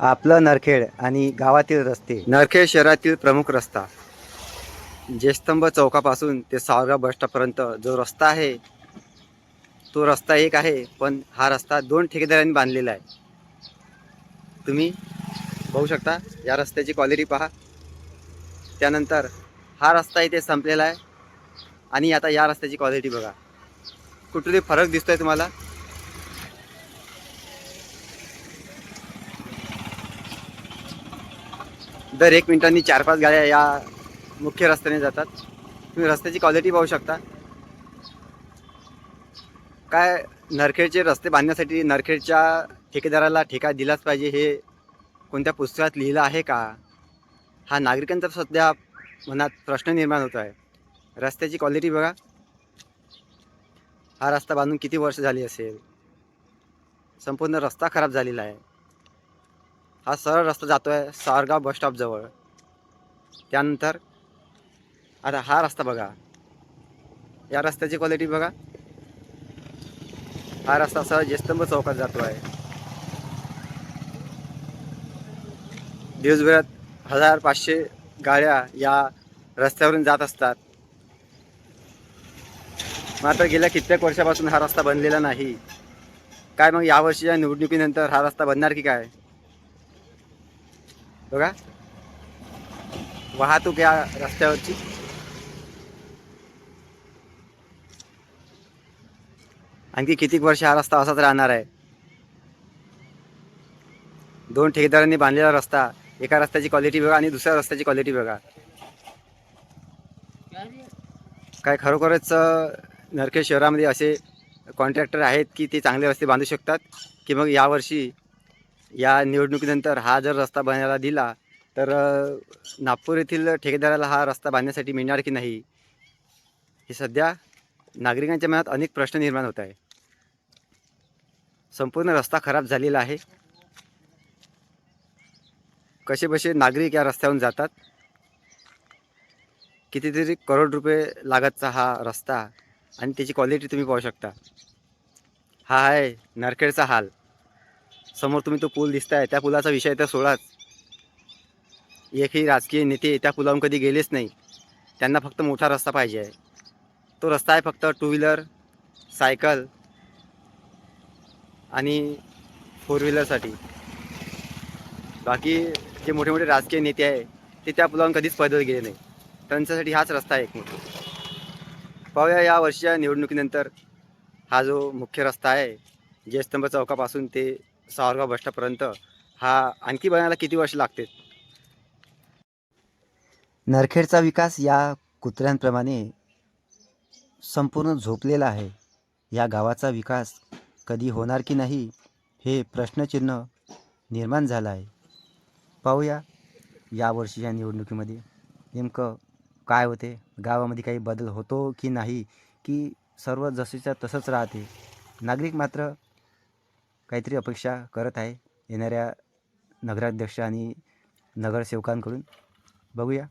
आपलं नरखेड आणि गावातील रस्ते. नरखेड शहरातील प्रमुख रस्ता. जयस्तंभ चौकापासून ते सावरगाव बस स्टॉपपर्यंत जो रस्ता आहे तो रस्ता एक आहे पण हा रस्ता दोन ठेकेदारांनी बांधलेला आहे. तुम्ही बघू शकता या रस्त्याची क्वालिटी पहा. त्यानंतर हा रस्ता इथे संपलेला आहे. आणि आता या रस्त्याची क्वालिटी बघा. कुठेतरी फरक दिसतोय तुम्हाला? दर एक मिनिटांनी चार पाच गाड्या या मुख्य रस्त्याने जातात. तुम्ही रस्त्याची क्वालिटी पाहू शकता. काय नरखेडचे रस्ते बांधण्यासाठी नरखेडच्या ठेकेदाराला ठेका दिलाच पाहिजे हे कोणत्या पुस्तकात लिहिलं आहे का? हा नागरिकांचा सध्या मनात प्रश्न निर्माण होतो आहे. रस्त्याची क्वालिटी बघा. हा रस्ता बांधून किती वर्ष झाली असेल? संपूर्ण रस्ता खराब झालेला आहे. हा सरळ रस्ता जातो आहे सारगाव बस स्टॉपजवळ त्यानंतर आता हा रस्ता बघा. या रस्त्याची क्वालिटी बघा. हा रस्ता सरळ जेस्तंभ चौकात जातो आहे दिवसभरात हजार पाचशे गाड्या या रस्त्यावरून जात असतात. मात्र गेल्या कित्येक वर्षापासून हा रस्ता बनलेला नाही. काय मग यावर्षीच्या निवडणुकीनंतर हा रस्ता बनणार की काय? बघा. वाहतूक या रस्त्यावरची. आणखी कितीक वर्ष हा रस्ता असाच राहणार आहे? दोन ठेकेदारांनी बांधलेला रस्ता एका रस्त्याची क्वालिटी बघा आणि दुसऱ्या रस्त्याची क्वालिटी बघा. काय खरोखरच नरखेड शहरामध्ये असे कॉन्ट्रॅक्टर आहेत की ते चांगले रस्ते बांधू शकतात? की मग यावर्षी या निवडणुकीनंतर हा जर रस्ता बांधायला दिला तर नागपूर येथील ठेकेदाराला हा रस्ता बांधण्यासाठी मिळणार की नाही? हे सध्या नागरिकांच्या मनात अनेक प्रश्न निर्माण होत आहे संपूर्ण रस्ता खराब झालेला आहे. कसे बसे नागरिक या रस्त्यावरून जातात? कितीतरी करोड रुपये लागतचा हा रस्ता आणि त्याची क्वालिटी तुम्ही पाहू शकता. हा आहे नरखेडचा हाल. समोर तुम्ही तो पूल दिसताय त्या पुलाचा विषय तर सोडाच. एकही राजकीय नेते त्या पुलावरून कधी गेलेच नाही. त्यांना फक्त मोठा रस्ता पाहिजे आहे. तो रस्ता आहे फक्त टू व्हीलर सायकल आणि फोर व्हीलरसाठी बाकी जे मोठे मोठे राजकीय नेते आहे ते त्या पुलावरून कधीच पैदल गेले नाही. त्यांच्यासाठी हाच रस्ता आहे एक मोठा. पाहूया या वर्षीच्या निवडणुकीनंतर हा जो मुख्य रस्ता आहे जयस्तंभ चौकापासून ते सावरगाव बसस्टॉपपर्यंत हा आणखी बनायला किती वर्ष लागते नरखेडचा विकास या कुत्र्यांप्रमाणे संपूर्ण झोपलेला आहे. या गावाचा विकास कधी होणार की नाही हे प्रश्नचिन्ह निर्माण झालं आहे. पाहूया या निवडणुकीमध्ये नेमकं काय होते गावामध्ये काही बदल होतो की नाही की सर्व जसेच्या तसंच राहते. नागरिक मात्र काहीतरी अपेक्षा करत आहे येणाऱ्या नगराध्यक्ष आणि नगरसेवकांकडून. बघूया.